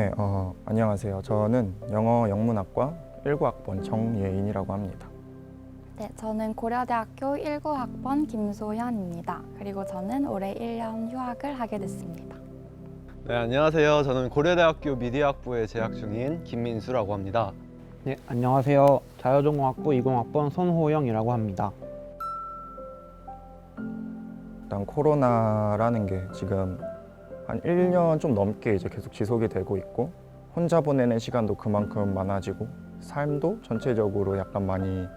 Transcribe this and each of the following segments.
네, 어, 안녕하세요. 저는 영어 영문학과 19학번 정예인이라고 합니다. 네, 저는 고려대학교 19학번 김소현입니다. 그리고 저는 올해 1년 휴학을 하게 됐습니다. 네, 안녕하세요. 저는 고려대학교 미디어학부에 재학 중인 김민수라고 합니다. 네, 안녕하세요. 자유전공학부 20학번 손호영이라고 합니다. 일단 코로나라는 게 지금 한 1년 좀 넘게 이제 계속 지속이 되고 있고 혼자 보내는 시간도 그만큼 많아지고 삶도 전체적으로 약간 많이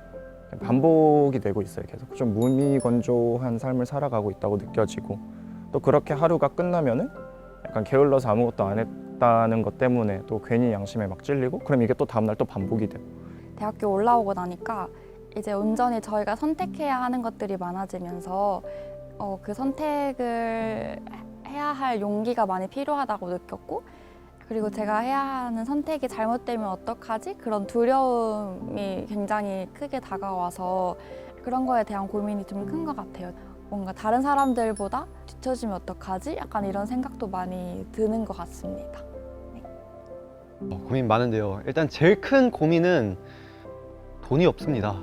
반복이 되고 있어요. 계속 좀 무미건조한 삶을 살아가고 있다고 느껴지고 또 그렇게 하루가 끝나면은 약간 게을러서 아무것도 안 했다는 것 때문에 또 괜히 양심에 막 찔리고 그럼 이게 또 다음날 또 반복이 되고 대학교 올라오고 나니까 이제 온전히 저희가 선택해야 하는 것들이 많아지면서 어, 그 선택을 해야 할 용기가 많이 필요하다고 느꼈고 그리고 제가 해야 하는 선택이 잘못되면 어떡하지? 그런 두려움이 굉장히 크게 다가와서 그런 거에 대한 고민이 좀 큰 것 같아요. 뭔가 다른 사람들보다 뒤처지면 어떡하지? 약간 이런 생각도 많이 드는 것 같습니다. 어, 고민 많은데요. 일단 제일 큰 고민은 돈이 없습니다.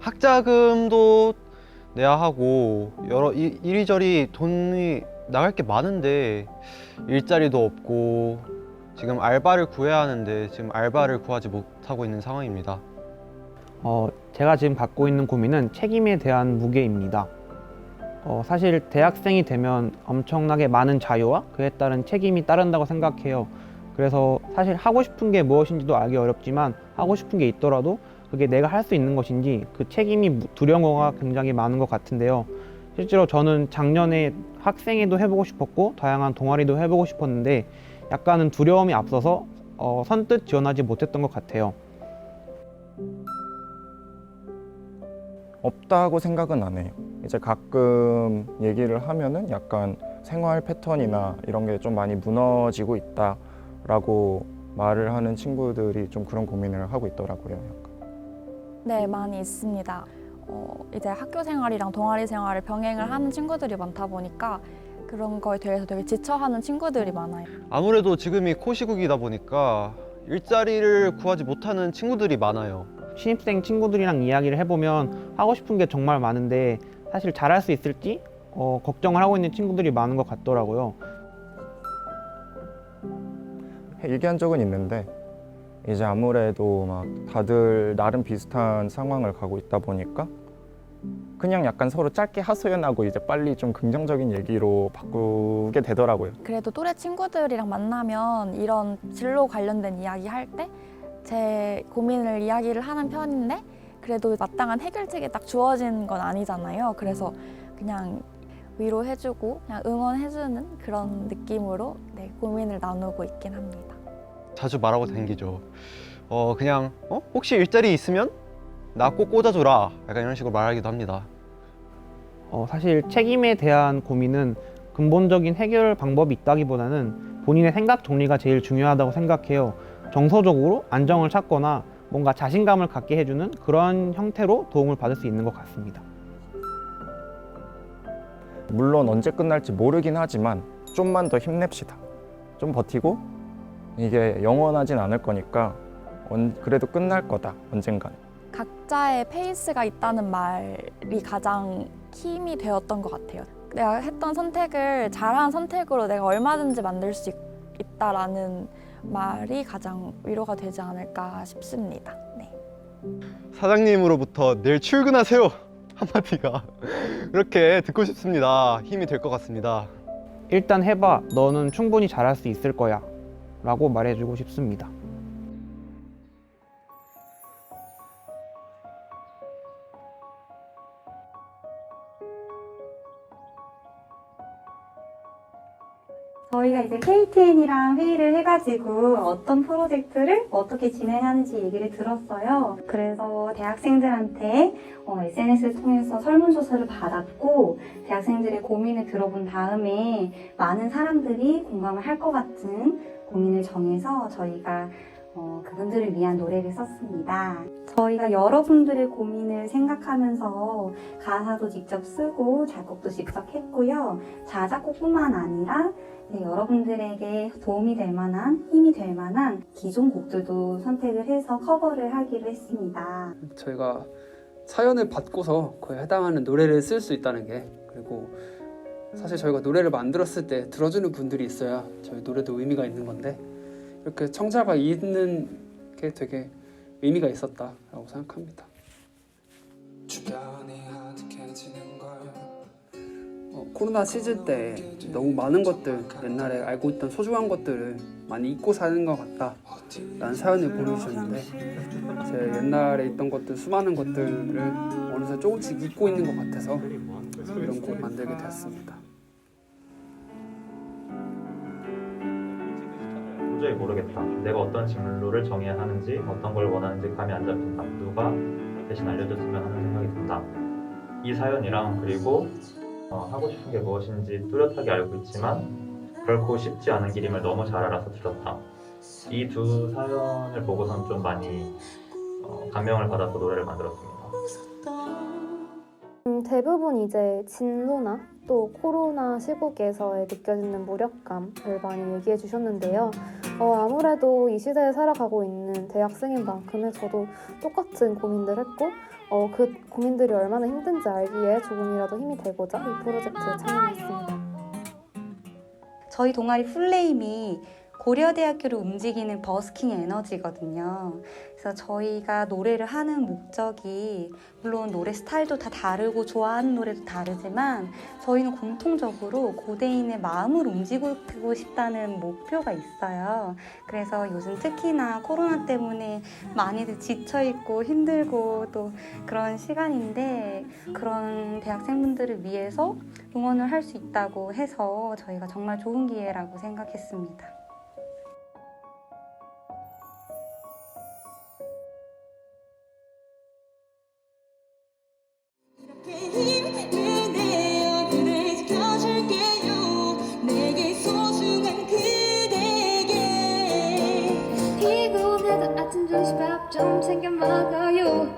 학자금도 내야 하고 여러 이, 이리저리 돈이 나갈 게 많은데 일자리도 없고 지금 알바를 구해야 하는데 지금 알바를 구하지 못하고 있는 상황입니다. 어, 제가 지금 갖고 있는 고민은 책임에 대한 무게입니다. 어, 사실 대학생이 되면 엄청나게 많은 자유와 그에 따른 책임이 따른다고 생각해요. 그래서 사실 하고 싶은 게 무엇인지도 알기 어렵지만 하고 싶은 게 있더라도 그게 내가 할 수 있는 것인지 그 책임이 무- 두려운 거가 굉장히 많은 것 같은데요. 실제로 저는 작년에 학생회도 해보고 싶었고 다양한 동아리도 해보고 싶었는데 약간은 두려움이 앞서서 어, 선뜻 지원하지 못했던 것 같아요. 없다고 생각은 안 해요. 이제 가끔 얘기를 하면은 약간 생활 패턴이나 이런 게 좀 많이 무너지고 있다라고 말을 하는 친구들이 좀 그런 고민을 하고 있더라고요. 약간. 네, 많이 있습니다. 어, 이제 학교 생활이랑 동아리 생활을 병행을 하는 친구들이 많다 보니까 그런 거에 대해서 되게 지쳐하는 친구들이 많아요. 아무래도 지금이 코시국이다 보니까 일자리를 구하지 못하는 친구들이 많아요. 신입생 친구들이랑 이야기를 해보면 하고 싶은 게 정말 많은데 사실 잘할 수 있을지 어, 걱정을 하고 있는 친구들이 많은 것 같더라고요. 얘기한 적은 있는데 이제 아무래도 막 다들 나름 비슷한 상황을 가고 있다 보니까 그냥 약간 서로 짧게 하소연하고 이제 빨리 좀 긍정적인 얘기로 바꾸게 되더라고요. 그래도 또래 친구들이랑 만나면 이런 진로 관련된 이야기 할 때 제 고민을 이야기를 하는 편인데 그래도 마땅한 해결책이 딱 주어진 건 아니잖아요. 그래서 그냥 위로해주고 그냥 응원해주는 그런 느낌으로 네, 고민을 나누고 있긴 합니다. 자주 말하고 다니죠. 어 그냥 어 혹시 일자리 있으면 나 꼭 꽂아줘라. 약간 이런 식으로 말하기도 합니다. 어, 사실 책임에 대한 고민은 근본적인 해결 방법이 있다기보다는 본인의 생각 정리가 제일 중요하다고 생각해요. 정서적으로 안정을 찾거나 뭔가 자신감을 갖게 해주는 그런 형태로 도움을 받을 수 있는 것 같습니다. 물론 언제 끝날지 모르긴 하지만 좀만 더 힘냅시다. 좀 버티고 이게 영원하진 않을 거니까 언- 그래도 끝날 거다 언젠간. 각자의 페이스가 있다는 말이 가장 힘이 되었던 것 같아요. 내가 했던 선택을 잘한 선택으로 내가 얼마든지 만들 수 있, 있다라는 말이 가장 위로가 되지 않을까 싶습니다. 네. 사장님으로부터 내일 출근하세요 한마디가 그렇게 듣고 싶습니다. 힘이 될 것 같습니다. 일단 해봐. 너는 충분히 잘할 수 있을 거야. 라고 말해주고 싶습니다. 저희가 이제 KTN이랑 회의를 해가지고 어떤 프로젝트를 어떻게 진행하는지 얘기를 들었어요. 그래서 대학생들한테 어, SNS를 통해서 설문조사를 받았고 대학생들의 고민을 들어본 다음에 많은 사람들이 공감을 할 것 같은 고민을 정해서 저희가 어, 그분들을 위한 노래를 썼습니다. 저희가 여러분들의 고민을 생각하면서 가사도 직접 쓰고 작곡도 직접 했고요. 자작곡뿐만 아니라 네, 여러분들에게 도움이 될 만한, 힘이 될 만한 기존 곡들도 선택을 해서 커버를 하기로 했습니다. 저희가 사연을 받고서 그에 해당하는 노래를 쓸 수 있다는 게 그리고 사실 저희가 노래를 만들었을 때 들어주는 분들이 있어야 저희 노래도 의미가 있는 건데 이렇게 청자가 있는 게 되게 의미가 있었다라고 생각합니다. 어, 코로나 시즌 때 너무 많은 것들 옛날에 알고 있던 소중한 것들을 많이 잊고 사는 것 같다 라는 사연을 보내주셨는데 제 옛날에 있던 것들 수많은 것들을 어느새 조금씩 잊고 있는 것 같아서 이런 곡 만들게 되었습니다. 도저히 모르겠다. 내가 어떤 진로를 정해야 하는지, 어떤 걸 원하는지 감이 안 잡힌다. 누가 대신 알려줬으면 하는 생각이 든다. 이 사연이랑 그리고 어, 하고 싶은 게 무엇인지 뚜렷하게 알고 있지만 결코 쉽지 않은 길임을 너무 잘 알아서 들었다. 이 두 사연을 보고선 좀 많이 어, 감명을 받아서 노래를 만들었습니다. 음, 대부분 이제 진로나 또 코로나 시국에서의 느껴지는 무력감을 많이 얘기해 주셨는데요. 어, 아무래도 이 시대에 살아가고 있는 대학생인 만큼의 저도 똑같은 고민들 했고 어, 그 고민들이 얼마나 힘든지 알기에 조금이라도 힘이 되고자 이 프로젝트에 참여했습니다. 저희 동아리 풀네임이 고려대학교를 움직이는 버스킹 에너지거든요. 그래서 저희가 노래를 하는 목적이 물론 노래 스타일도 다 다르고 좋아하는 노래도 다르지만 저희는 공통적으로 고대인의 마음을 움직이고 싶다는 목표가 있어요. 그래서 요즘 특히나 코로나 때문에 많이들 지쳐있고 힘들고 또 그런 시간인데 그런 대학생분들을 위해서 응원을 할 수 있다고 해서 저희가 정말 좋은 기회라고 생각했습니다. 챙겨 먹어요.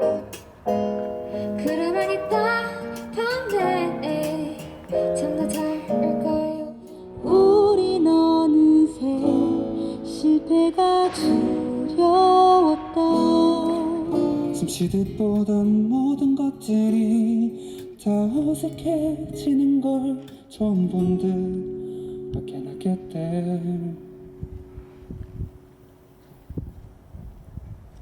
그러면 이따 밤에. 잠더잘올 거예요? 우린 어느새 실패가 두려웠다. 숨쉬듯 보던 모든 것들이 다 어색해지는 걸 처음 본듯 get there